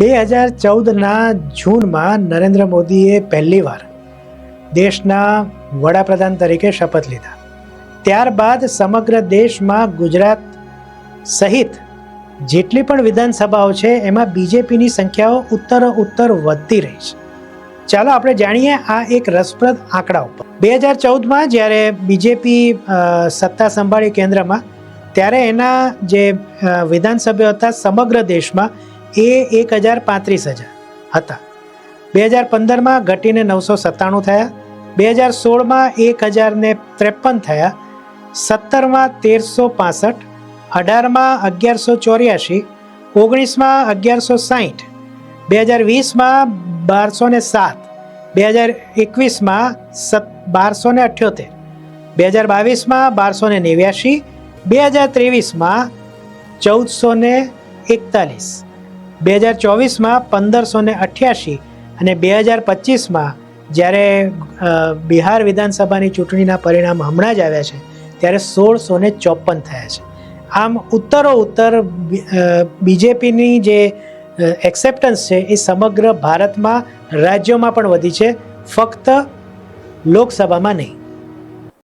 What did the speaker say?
બે હજાર ચૌદના જૂનમાં નરેન્દ્ર મોદીએ પહેલીવાર દેશના વડાપ્રધાન તરીકે શપથ લીધા. ત્યારબાદ સમગ્ર દેશમાં ગુજરાત સહિત જેટલી પણ વિધાનસભાઓ છે, એમાં બીજેપીની સંખ્યાઓ ઉત્તર ઉત્તર વધતી રહી છે. ચાલો આપણે જાણીએ આ એક રસપ્રદ આંકડા ઉપર. બે હજાર ચૌદમાં જ્યારે બીજેપી સત્તા સંભાળી કેન્દ્રમાં, ત્યારે એના જે વિધાનસભ્યો હતા સમગ્ર દેશમાં એ એક હજાર પાંત્રીસ હજાર હતા. બે હજાર પંદરમાં ઘટીને નવસો સત્તાણું થયા. બે હજાર સોળમાં એક હજારને ત્રેપન થયા. સત્તરમાં તેરસો પાસઠ. અઢારમાં અગિયારસો ચોર્યાસી. ઓગણીસમાં અગિયારસો સાહીઠ. બે હજાર વીસમાં બારસો ને સાત. બે હજાર એકવીસમાં સત, બારસો ને અઠ્યોતેર. બે હજાર બાવીસમાં બારસો ને નેવ્યાશી બે હજાર ત્રેવીસમાં ચૌદસો ને એકતાલીસ. બે હજાર ચોવીસમાં પંદરસો ને અઠ્યાસી અને બે હજાર પચીસમાં જ્યારે બિહાર વિધાનસભાની ચૂંટણીના પરિણામ હમણાં જ આવ્યા છે, ત્યારે સોળસો ને ચોપન થયા છે. આમ ઉત્તરો ઉત્તર બીજેપીની જે એક્સેપ્ટન્સ છે એ સમગ્ર ભારતમાં રાજ્યોમાં પણ વધી છે, ફક્ત લોકસભામાં નહીં.